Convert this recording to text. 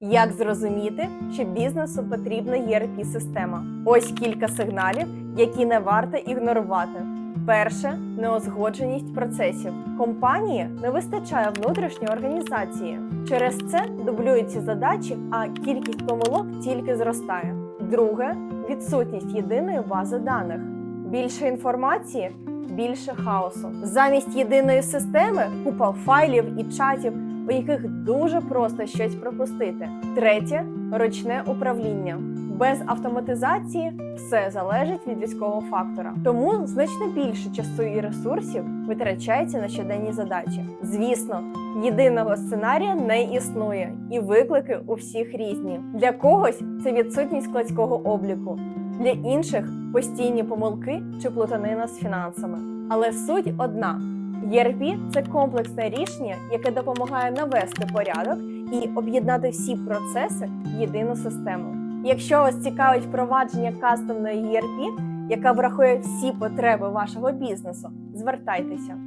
Як зрозуміти, що бізнесу потрібна erp система Ось кілька сигналів, які не варто ігнорувати. Перше неузгодженість процесів. Компанії не вистачає внутрішньої організації. Через це дублюються задачі, а кількість помилок тільки зростає. Друге відсутність єдиної бази даних. Більше інформації, більше хаосу. Замість єдиної системи купа файлів і чатів, у яких дуже просто щось пропустити. Третє ручне управління. Без автоматизації все залежить від людського фактора. Тому значно більше часу і ресурсів витрачається на щоденні задачі. Звісно, єдиного сценарія не існує, і виклики у всіх різні. Для когось це відсутність складського обліку, для інших постійні помилки чи плутанина з фінансами. Але суть одна: ERP – це комплексне рішення, яке допомагає навести порядок і об'єднати всі процеси в єдину систему. Якщо вас цікавить впровадження кастомної ERP, яка врахує всі потреби вашого бізнесу, звертайтеся.